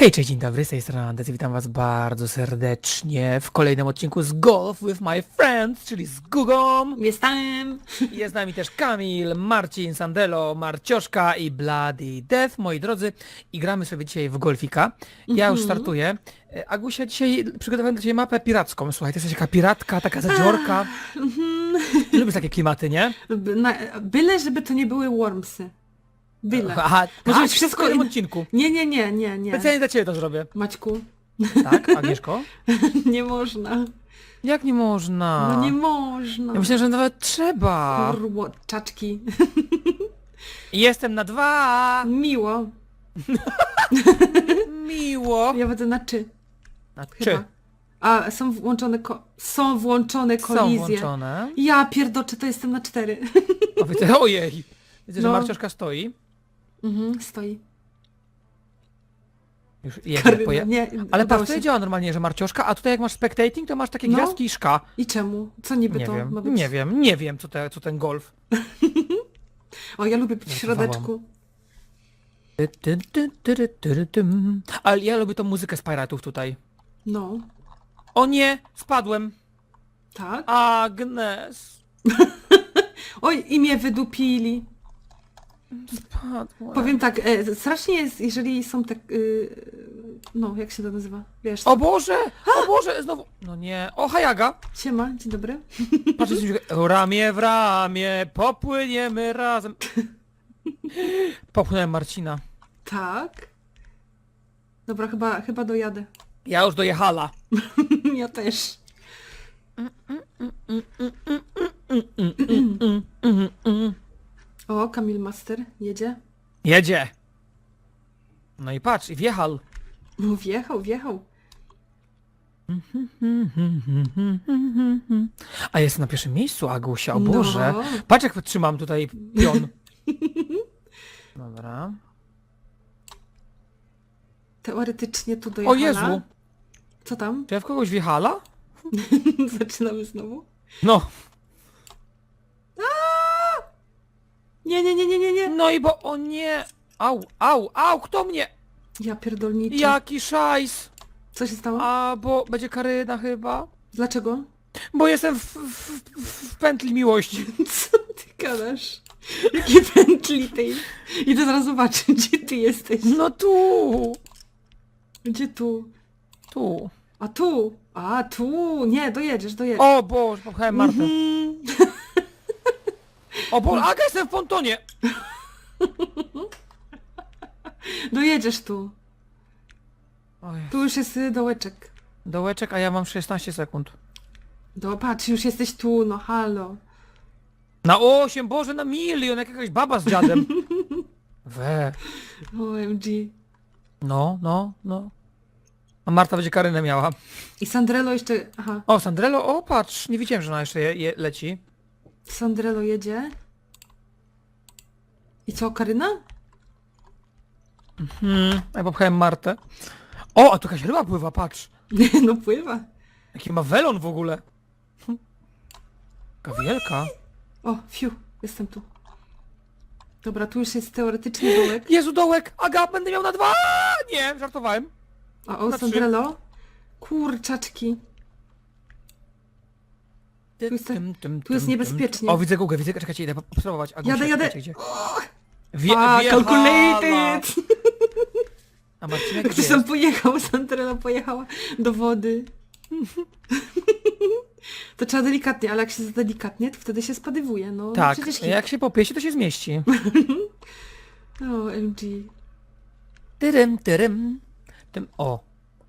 Hej, cześć, dzień dobry, z tej strony Andes, witam was bardzo serdecznie w kolejnym odcinku z Golf with my friends, czyli z Gugą. Jestem. Jest z nami też Kamil, Marcin, Sandelo, Marcioszka i Bloody Death, moi drodzy. I gramy sobie dzisiaj w golfika. Ja już startuję. E, Agusia, dzisiaj przygotowałem dla ciebie mapę piracką. Słuchaj, ty jesteś taka piratka, taka zadziorka. Ty lubisz takie klimaty, nie? B- na, byle, żeby to nie były Wormsy. Byle. Aha, Może tak, być wszystko w in- odcinku. Nie, nie, nie, nie, nie. Specjalnie dla ciebie to zrobię. Maćku, Tak, Agnieszko? nie można. Jak nie można? No nie można. Ja myślę, że nawet trzeba. Kurło, czaczki. Jestem na dwa. Miło. Miło. Ja będę na czy. Na Chyba. trzy. A są włączone ko- są włączone Są kolizje. włączone. Ja pierdoczę, to jestem na cztery. O, widzę, ojej. Widzę, że No. Marcioszka stoi. Mhm, stoi. Już jedzie, poje... nie, Ale udało się. działa normalnie, że Marcioszka, a tutaj jak masz spectating, to masz takie No. gwiazdki i szka. I czemu? Co niby Nie to wiem, ma być? nie wiem, nie wiem, co, te, co ten golf. O, ja lubię być w Żartowałam. środeczku. Ty, ty, ty, ty, ty, ty, tym. Ale ja lubię tą muzykę z piratów tutaj. No, O nie, spadłem. tak. Agnes. Oj, i mnie wydupili. Spadłem. Powiem tak, e, strasznie jest, jeżeli są tak, y, no jak się to nazywa, wiesz, O Boże, o Boże, znowu. No nie, o Hayaga. siema, dzień dobry. Patrz, jest music- ramię w ramię, popłyniemy razem. Popchnąłem Marcina. Tak. Dobra, chyba, chyba dojadę. Ja już dojechala. ja też. O, Kamil Master jedzie. Jedzie. No i patrz, i wjechał. No wjechał, wjechał. A jest na pierwszym miejscu Agusia, o No. Boże. Patrz jak trzymam tutaj pion. Dobra. Teoretycznie tu O dojechała. Jezu, Co tam? czy ja w kogoś wjechala? Zaczynamy znowu. No, Nie, nie, nie, nie, nie, nie. no i bo, o nie. Au, au, au, kto mnie? Ja pierdolniczy. Jaki szajs. Co się stało? A, bo będzie karyna chyba. Dlaczego? Bo jestem w, w, w, w pętli miłości. Co ty gadasz? Jakie pętli tej? Idę zaraz zobaczyć, gdzie ty jesteś. No tu, Gdzie tu? tu. A tu! A tu! Nie, dojedziesz, dojedziesz. O Boże, popchałem Martę. Mhm. O Boże, Aga, jestem w pontonie. Dojedziesz tu. Oj, Tu już jest y, dołeczek. dołeczek, a ja mam 16 sekund. Do, patrz, już jesteś tu, no halo. Na 8, Boże, na milion, jak jakaś baba z dziadem. We. OMG. No, no, no. A Marta będzie karynę miała. I Sandrello jeszcze... Aha, O, Sandrello, o patrz, nie widziałem, że ona jeszcze je, je leci. Sandrello jedzie. I co, Karyna? Hmm, ja popchałem Martę. O, a tu jakaś ryba pływa, patrz. no pływa. Jaki ma welon w ogóle. Hm. Taka wielka. O, fiu, jestem tu. Dobra, tu już jest teoretycznie dołek. Jezu, dołek! Aga, będę miał na dwa! Nie, żartowałem. A o, Na trzy. Sandrello? Kurczaczki. Tu jest tu jest niebezpiecznie. O, widzę Gugę, widzę, czekajcie, idę obserwować. Jadę, jadę. Wie, A, wjechała. calculated! A Marcinek Ktoś gdzie tam jest? pojechał, Sandrella pojechała do wody. To trzeba delikatnie, ale jak się za delikatnie, to wtedy się spadywuje, no. Tak, Przecież hit. jak się popieści, to się zmieści. O, MG. Tyrym, tyrym. Tym, o.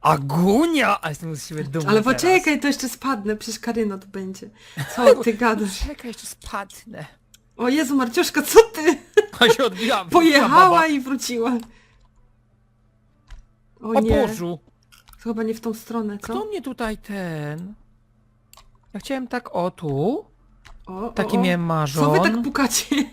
Agunia! A jestem z siebie dumny Ale teraz. poczekaj, to jeszcze spadnę, przecież Karyna tu będzie. Co ty gadasz? Czekaj, jeszcze spadnę. O Jezu, Marciuszka, co ty? A się odbiłam. Pojechała i wróciła. O O nie, Bożu. to chyba nie w tą stronę, co? Kto mnie tutaj ten... Ja chciałem tak, o tu. O, Taki o. miałem marzon. Co wy tak pukacie?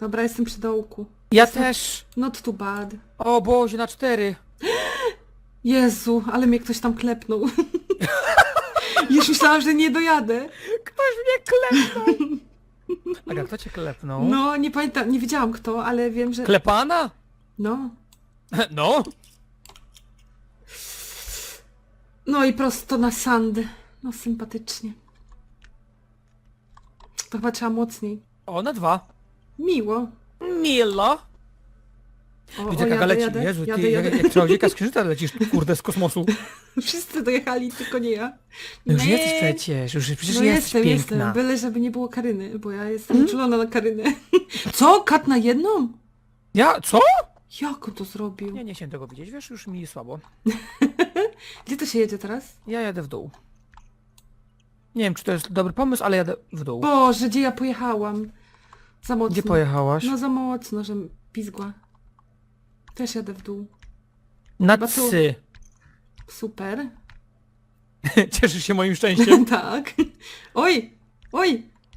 Dobra, jestem przy dołku. Ja też. Not too bad. O Boże, na cztery. Jezu, ale mnie ktoś tam klepnął. Już myślałam, że nie dojadę. Ktoś mnie klepnął. Aga, kto cię klepnął? No, nie pamiętam, nie wiedziałam kto, ale wiem, że... Klepana? No. No, No i prosto na sandy. No sympatycznie. To chyba trzeba mocniej. o, na dwa. Miło. Milo. O, Widzę, o, jadę, leci. jadę, Jezu, ty, jadę, jak, jadę. jak czarodziejka z księżyca lecisz, kurde, z kosmosu. Wszyscy dojechali, tylko nie ja. No już Nie. jesteś przecież, już przecież no jesteś jestem, piękna. jestem. Byle, żeby nie było Karyny, bo ja jestem uczulona na Karynę. Co? Kat na jedną? Ja, co? Jak on to zrobił? Ja nie chciałem tego widzieć, wiesz, już mi słabo. Gdzie to się jedzie teraz? Ja jadę w dół. Nie wiem, czy to jest dobry pomysł, ale jadę w dół. Boże, gdzie ja pojechałam? Za mocno. Gdzie pojechałaś? No za mocno, że pizgła. Też jadę w dół. Na chyba tu. cy. Super. Cieszysz się moim szczęściem? tak. Oj! Oj!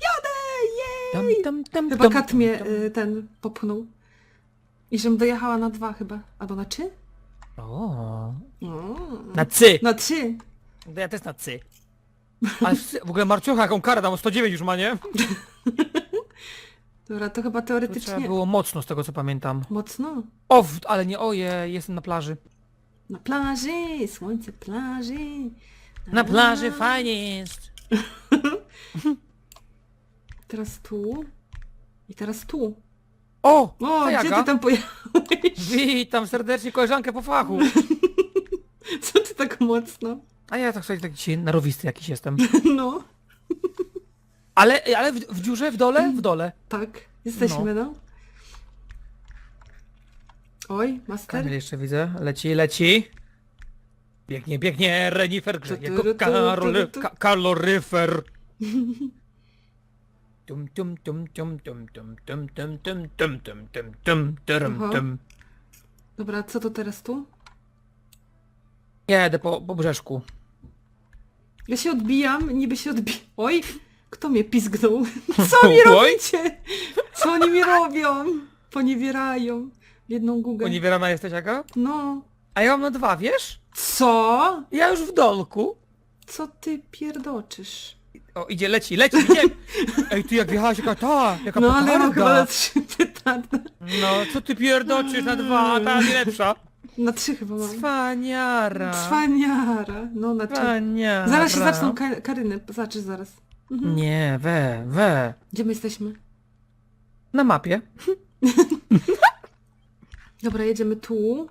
Jadę! Tam, Jej! tam, tam, Chyba tam, kat tam, mnie tam. y, ten popchnął. I żebym dojechała na dwa chyba. Albo na trzy? O, O, na cy. na trzy. No ja też na cy. Ale w, w ogóle Marciocha jaką karę dam, 109 już ma, nie? Dobra, to chyba To trzeba teoretycznie... było mocno z tego co pamiętam. Mocno. O, w, ale nie, oje, jestem na plaży. Na plaży, słońce plaży. Na plaży fajnie jest. Teraz tu. I teraz tu. O, O, gdzie ty tam pojechałeś? Witam serdecznie koleżankę po fachu. Co ty tak mocno? A ja tak sobie taki dzisiaj narowisty jakiś jestem. No, Ale, ale w, w dziurze, w dole? W dole. tak. Jesteśmy, no. Oj, master. Kamil jeszcze widzę. Leci, leci. Biegnie, biegnie, Renifer grzeje Tu, tu, go tu, karol, tu, tu. ka, kaloryfer. Tum, tum, tum, tum, tum, tum, tum, tum, tum, tum, tum, tum, tum, Aha. tum. Dobra, co to teraz tu? Jedę po, po brzeszku. Ja się odbijam, niby się odbijam. Oj, kto mnie pizgnął? Co mi robicie? Co oni mi robią? Poniewierają. W jedną gugę. Uniewierana jesteś, Aga? No. A ja mam na dwa, wiesz? Co? Ja już w dolku. Co ty pierdoczysz? O, idzie, leci, leci, idzie. Ej, ty jak wjechałaś, jaka ta, jaka No ale mam chyba na petarda. trzy petardy. No, co ty pierdoczysz na dwa, a ta najlepsza. Na trzy chyba mam. Cwaniara. Cwaniara. No na trzy. Cwaniara. Zaraz się zaczną ka Karyny. Zobaczysz zaraz. Mhm. Nie, we, we. Gdzie my jesteśmy? Na mapie. Dobra, jedziemy tu.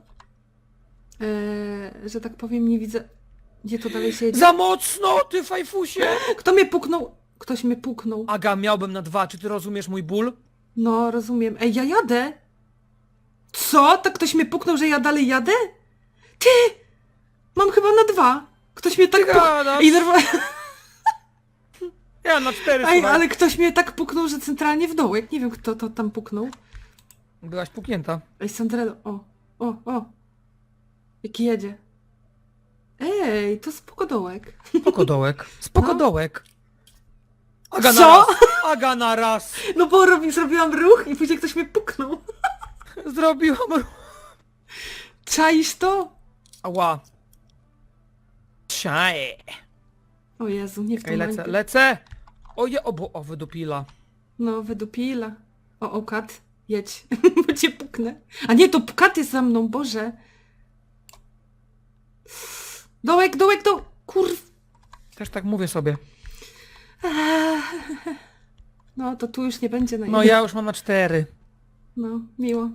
Eee, że tak powiem, nie widzę... Gdzie to dalej się jedzie? Za mocno, ty fajfusie! Kto mnie puknął? Ktoś mnie puknął. Aga, miałbym na dwa, czy ty rozumiesz mój ból? No, rozumiem. Ej, ja jadę! Co? Tak ktoś mnie puknął, że ja dalej jadę? Ty! Mam chyba na dwa. Ktoś mnie tak Ty puknął. gadasz? I. Ja na cztery, Ej, słuchaj. ale ktoś mnie tak puknął, że centralnie w dołek. Nie wiem, kto to tam puknął. Byłaś puknięta. Ej, Sandrelo, o, o, o. Jaki jedzie. Ej, to spokodołek. Spokodołek. Spokodołek. Aga na Co? raz. Aga na raz. No bo robi, zrobiłam ruch i później ktoś mnie puknął. Zrobiłam ruch. Czaisz to? Ała. Czaje. O Jezu, nie w Czekaj, tym lecę, momencie. lecę. O, bo, o, wydupila. No, wydupila. O, o, kat, jedź, bo cię puknę. A nie, to kat jest za mną, Boże. Dołek, dołek, do... Kurw... Też tak mówię sobie. No, to tu już nie będzie na No ja już mam na cztery. No, miło.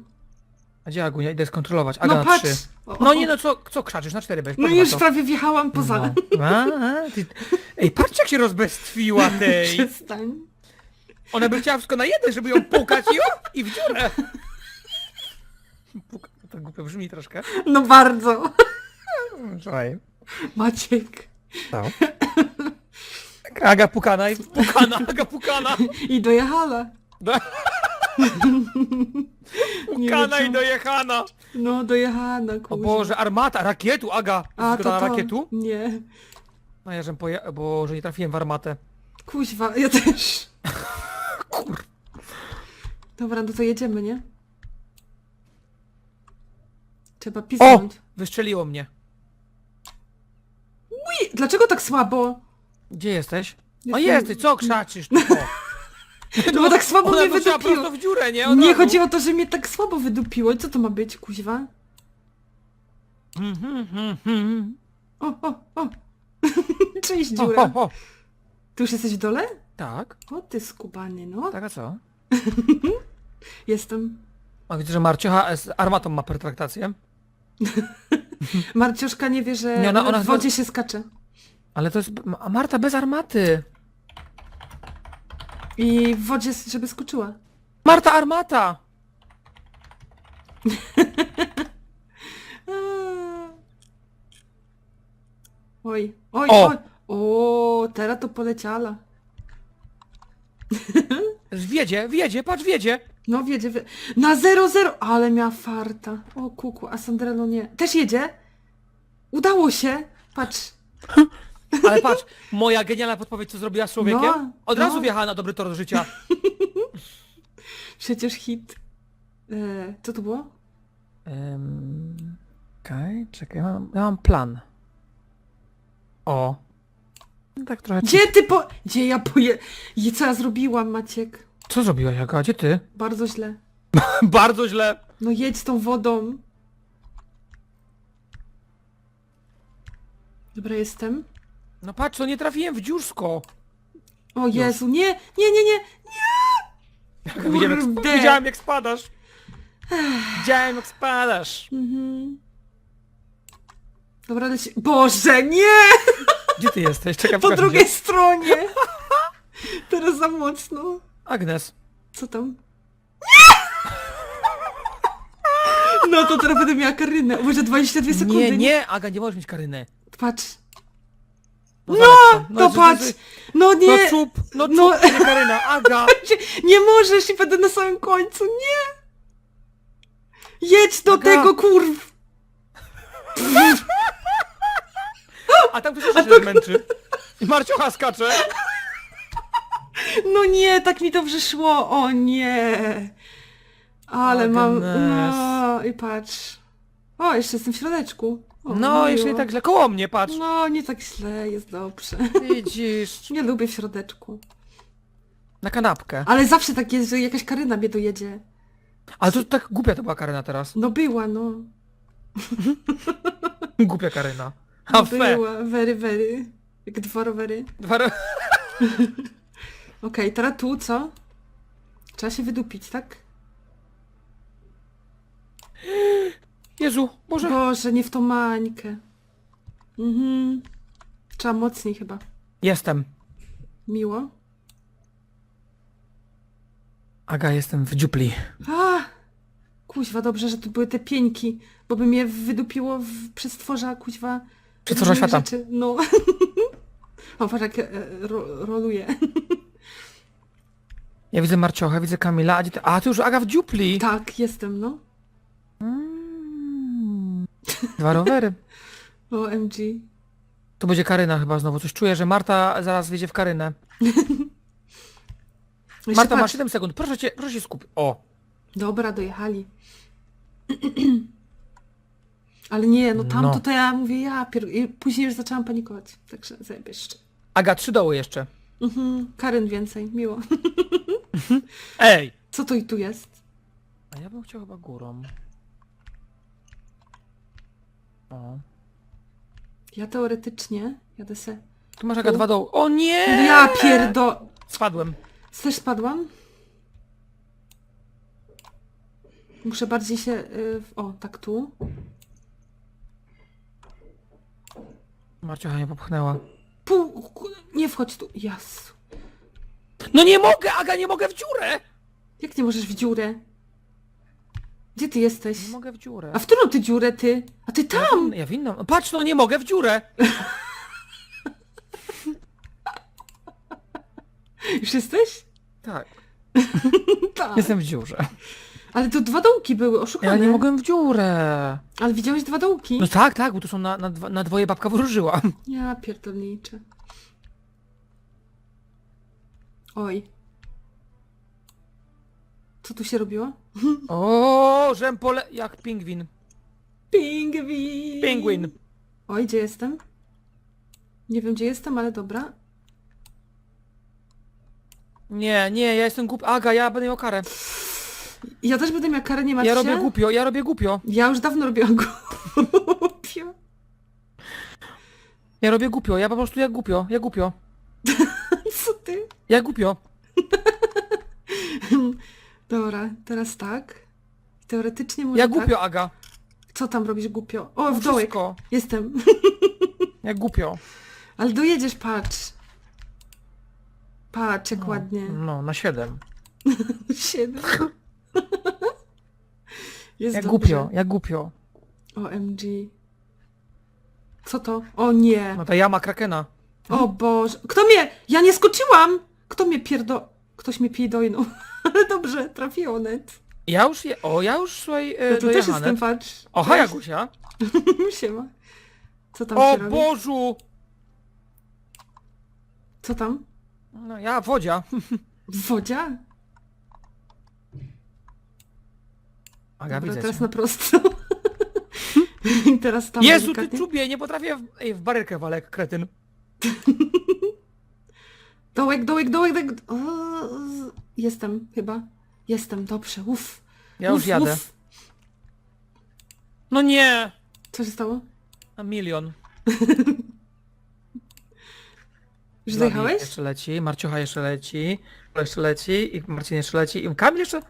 A gdzie Agunia? Idę skontrolować. Aga No na patrz! trzy. No nie no, co, co krzaczysz? Na cztery będziesz. No patrz już prawie wjechałam poza. No. A, a, ty... Ej, patrzcie jak się rozbestwiła tej. Przestań. Ona by chciała wszystko na jeden, żeby ją pukać i, o, i w dziurę. Puka, to głupio brzmi troszkę. No bardzo. Słuchaj. Maciek. No. Aga pukana i pukana, Aga pukana. I dojechała. Do... Nie wiem, i dojechana. No, dojechała, O. Boże, armata, rakietu, Aga. A, to na to. rakietu? Nie. No ja żem poje... bo że nie trafiłem w armatę. Kuźwa, ja też. Kur... Dobra, no to jedziemy, nie? Trzeba O! pisnąć. Wystrzeliło mnie. Uj, dlaczego tak słabo? Gdzie jesteś? O Jestem- jesteś, co krzaczysz? Tu, o. No bo tak słabo Ona mnie wydupiło. prosto w dziurę, nie? Od Nie razu. chodzi o to, że mnie tak słabo wydupiło. Co to ma być, kuźwa? Mhm, mhm, mhm. O, o, o. Cześć, O, dziura. o, o. Ty już jesteś w dole? Tak, O, ty skubany, no. tak a co? Jestem. A widzę, że Marciocha z armatą ma pertraktację. Marcioszka nie wie, że Nie, ona- ona w wodzie się skacze. Ale to jest... A Marta bez armaty. I w wodzie, żeby skoczyła. Marta armata! Oj, oj, O! oj. O, teraz to poleciała. Wiedzie, wiedzie, patrz, wiedzie. No wiedzie, wie... na 0-0, ale miała farta. O kuku, a Sandrello nie. Też jedzie? Udało się. Patrz. Ale patrz, moja genialna podpowiedź, co zrobiła z człowiekiem. No, Od no. razu wjechała na dobry tor życia. Przecież hit. E, co to było? Um, Okej, czekaj, ja mam, ja mam plan. O. No Tak trochę... Gdzie ty po... Gdzie ja poje... I co ja zrobiłam, Maciek? Co zrobiłaś, Aga? Gdzie ty? Bardzo źle. Bardzo źle. No jedź z tą wodą. Dobra, jestem. No patrz, to nie trafiłem w dziursko. O Jezu, nie, nie, nie, nie. Widziałem jak, sp- Kurde. widziałem jak spadasz. Widziałem jak spadasz. Mhm. Dobra, leci... Boże, nie! Gdzie ty jesteś? Czekaj, Po drugiej cię. stronie. Teraz za mocno. Agnes. Co tam? No to teraz będę miała Karynę. Może 22 sekundy. Nie, nie, Aga, nie możesz mieć Karyny. Patrz. No, No, zaraz, to jest- patrz. jest- No No nie. czub, no czub, No. nie Karyna, Aga. Nie możesz i będę na samym końcu. Nie. Jedź do Aga. tego, kurw. A tam ktoś jeszcze się męczy. I Marciocha skacze. No nie, tak mi dobrze szło. O nie. Ale mam... Agnes. No i patrz. O, jeszcze jestem w środeczku. O, No, miło. nie tak źle. Koło mnie, patrz. No, nie tak źle, jest dobrze. Widzisz. Nie lubię w środeczku. Na kanapkę. Ale zawsze tak jest, że jakaś Karyna mnie dojedzie. Ale to tak głupia to była Karyna teraz. No była, no. Głupia Karyna. A No fe. była, very, very. Jak dwa rowery. Dwa ro- Okej, teraz tu, co? Trzeba się wydupić, tak? Jezu, Boże. Boże, nie w tą mańkę. Mhm. Trzeba mocniej chyba. Jestem. Miło. Aga, jestem w dziupli. A! Kuźwa, dobrze, że tu były te pieńki, bo by mnie wydupiło w przestworza, kuźwa. Przestworza różnych świata. Rzeczy. No. o, patrz jak e, ro, roluje. Ja widzę Marciocha, widzę Kamila, a, gdzie ty... a ty już Aga w dziupli. tak, jestem, no. Mm. Dwa rowery. OMG. To będzie Karyna chyba znowu. Coś czuję, że Marta zaraz wjedzie w Karynę. Jeszcze Marta ma patrz. 7 sekund. Proszę cię, proszę się skupić. O. Dobra, dojechali. Ale nie, no tam No. to, to ja mówię, ja pier... i później już zaczęłam panikować. Także zajebieszczy. Aga, trzy doły jeszcze. Mhm, Karyn więcej, miło. Ej! Co to i tu jest? A ja bym chciał chyba górą. O. Ja teoretycznie jadę se... Tu masz Aga dwa doły. O nie! No ja pierdo... Spadłem. Też spadłam? Muszę bardziej się... y, w- O, tak tu. Marciocha mnie popchnęła. Pół... Nie wchodź tu. Jas. No nie mogę, Aga, nie mogę w dziurę! Jak nie możesz w dziurę? Gdzie ty jesteś? Nie mogę w dziurę. A w którą ty dziurę, ty? A ty Ja tam! w, ja w inną. Patrz, no nie mogę w dziurę! Już jesteś? Tak. Tak. Jestem w dziurze. Ale to dwa dołki były, Ja oszukane. nie mogłem w dziurę. Ale widziałeś dwa dołki? No tak, tak, bo tu są na, na, dwa- na dwoje babka wróżyła. Ja pierdolniczę. Oj. Co tu się robiło? O, żem pole... jak pingwin. Pingwin! Pingwin. Oj, gdzie jestem? Nie wiem, gdzie jestem, ale dobra. Nie, nie, ja jestem głupi. Aga, ja będę miał karę. Ja też będę miała karę, nie martw Ja się. robię głupio, ja robię głupio. Ja już dawno robiłam głupio. Ja robię głupio, ja po prostu jak głupio, ja głupio. Co ty? Ja głupio. Dobra, teraz tak. Teoretycznie może Ja tak. głupio, Aga. Co tam robisz głupio? O, No w dołek. wszystko. Jestem. Jak głupio. Ale dojedziesz, patrz. Patrz, jak ładnie. No, na 7. Siedem. Jest Jak dobrze. głupio, jak głupio. OMG. Co to? O nie. No ta jama krakena. O Boże. Kto mnie? Ja nie skoczyłam! Kto mnie pierdo... Ktoś mnie pierdolnął. Ale dobrze, trafiło net. Ja już je... O, ja już, słuchaj, Ja e, tu też dojechane. jestem, patrz. Oha, Jagusia. Siema. Co tam O się robi? Bożu! Co tam? No ja, wodzia. Wodzia? Aga, Dobra, widzę teraz cię. na prosto. I teraz tam Jezu, ty delikatnie. czubie, nie potrafię w, ej, w barierkę walek, kretyn. Dołek, dołek, dołek, dołek. O, Jestem chyba. Jestem, dobrze, uff. Ja już Uf, jadę. uf. No nie! Co się stało? Na milion. Już dojechałeś? Jeszcze leci, Marciocha jeszcze leci, jeszcze leci, i Marcin jeszcze leci, i Kamil jeszcze...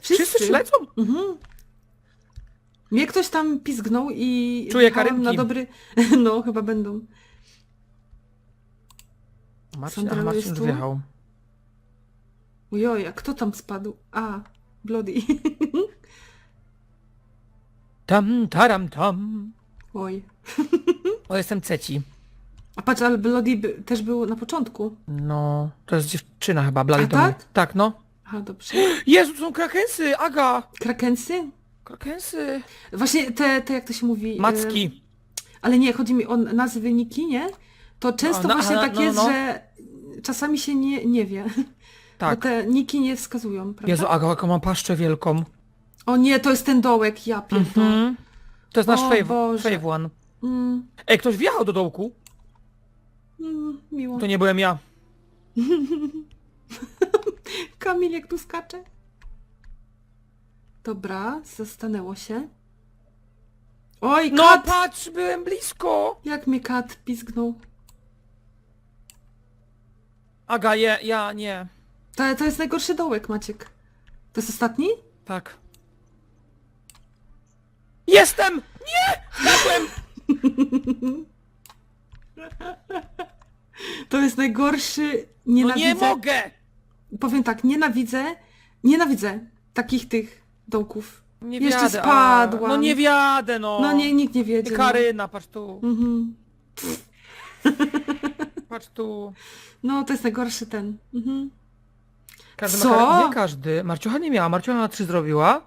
Wszyscy już lecą? Mhm. Mnie ktoś tam pizgnął i Czuję karynki. na dobry... No, chyba będą. Marcin, Sandra a Marcin jest już tu? wjechał. Ojoj, a kto tam spadł? A, Bloody. Tam, taram, tam. Oj. O, jestem ceci. A patrz, ale Bloody by, też był na początku. No, to jest dziewczyna chyba, Blady A to mówi. tak? Tak, no. Aha, dobrze. Jezu, są krakensy, Aga! Krakensy? Krakensy. Właśnie te, te jak to się mówi... Macki. Ale nie, chodzi mi o nazwy niki, nie? To często no, właśnie aha, tak no, jest, no. że czasami się nie, nie wie. Tak. Bo te niki nie wskazują, prawda? Jezu, Aga, jaką mam paszczę wielką. O nie, to jest ten dołek, ja pierdolę. Mhm. To jest nasz O fave, Boże. fave one. Mm, Ej, ktoś wjechał do dołku? mm, miło. To nie byłem ja. Kamil jak tu skacze. Dobra, zastanęło się. Oj, No kat! patrz, byłem blisko! Jak mnie kat pizgnął. Aga, je, ja, nie. To, to jest najgorszy dołek, Maciek. To jest ostatni? Tak. Jestem! Nie! Spadłem! To jest najgorszy. No Nienawidzę. nie mogę! Powiem tak, nienawidzę. Nienawidzę takich tych dołków. Nie Jeszcze a- spadłam. No nie wjadę, no. No nie, nikt nie wiedzie. I no. Karyna, patrz tu, Mhm. patrz tu. No, to jest najgorszy ten. Mhm. Każdy Co? Ma. Nie każdy. Marciucha nie miała, Marciucha na trzy zrobiła.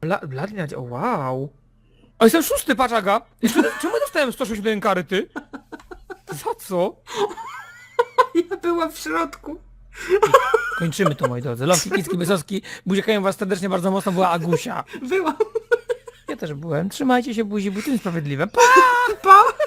Bla, Blady na... O, wow. O, jestem szósty, patrz Aga. Czemu ja dostałem 161 kary, ty? Za co? Ja byłam w środku. Kończymy to, moi drodzy. Lowki, Kicki, Wysowski. Buziekają was serdecznie bardzo mocno, była Agusia. Byłam. Ja też byłem. Trzymajcie się buzi, buty niesprawiedliwe. Pa!